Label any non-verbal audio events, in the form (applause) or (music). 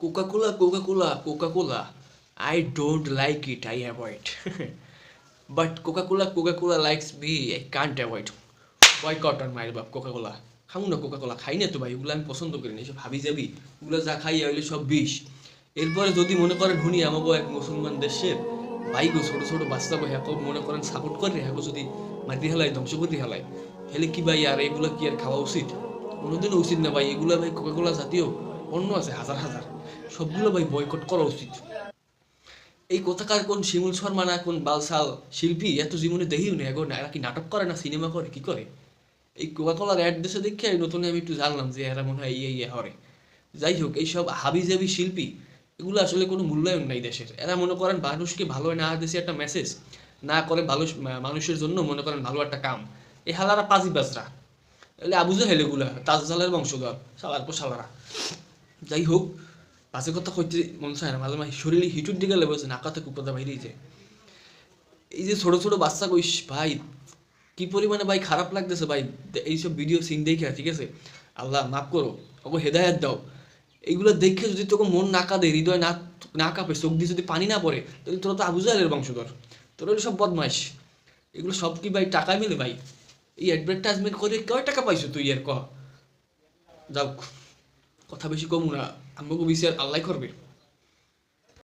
Coca-Cola, Coca-Cola, Coca-Cola. I don't like it, I avoid. (laughs) but Coca-Cola, Coca-Cola likes me, I can't avoid. Boycott on my বাপ Coca-Cola. খামু না Coca খাই না তো ভাই ওগুলো আমি পছন্দ করি না এসব হাবি যাবি ওগুলো যা খাই হইলে সব বিষ এরপরে যদি মনে করেন হুনি আমাকে এক মুসলমান দেশের ভাই গো ছোট ছোট বাচ্চা ভাই হ্যাঁ মনে করেন সাপোর্ট করে হ্যাঁ যদি মারি হেলায় ধ্বংস করে হেলায় হেলে কি ভাই আর এগুলো কি আর খাওয়া উচিত কোনোদিনও উচিত না ভাই এগুলো ভাই কোকাকোলা জাতীয় অন্য আছে হাজার হাজার সবগুলো ভাই বয়কট করা উচিত। এই কোথাকার কোন শিমুল শর্মা না কোন বালসাল শিল্পী, এত জীবনে দেখিও না এখন এরা কি নাটক করে না সিনেমা করে, কি করে? এই কোকাকোলার অ্যাড দেশে দেখে নতুন আমি একটু জানলাম যে এরা মনে হয় ইয়ে ইয়ে হরে যাই হোক, এইসব হাবি জাবি শিল্পী, এগুলো আসলে কোনো মূল্যায়ন নাই দেশের। এরা মনে করেন মানুষকে ভালো না দেশে একটা মেসেজ না করে ভালো মানুষের জন্য মনে করেন ভালো একটা কাম। এই হালারা পাজি বাজরা। এলে আবুজে হেলে গুলা তাজজালের বংশধর, সালার পর সালারা। যাই হোক বাজে কথা কইতে মন চায় না মাঝে মাঝে শরীরে হিটুর দিকে লেগেছে নাকাতে কুপাতে বাইরেছে এই যে ছোট ছোট বাচ্চা কইস ভাই, কি পরিমাণে ভাই খারাপ লাগতেছে ভাই এইসব ভিডিও সিন দেখে ঠিক আছে? আল্লাহ, মাফ করো ওকে হেদায়াত দাও। এইগুলো দেখে যদি তোকে মন না কাঁদে হৃদয় না না কাঁপে চোখ দিয়ে যদি পানি না পড়ে তাহলে তোরা তো আবু জাহেলের বংশধর তোরা সব বদমাইশ এগুলো সব কি ভাই টাকা মিলে ভাই? এই অ্যাডভার্টাইজমেন্ট করে কয় টাকা পাইছো তুই এর ক। যাও কথা বেশি কমু না আমাকে বিচার আল্লাহ করবে।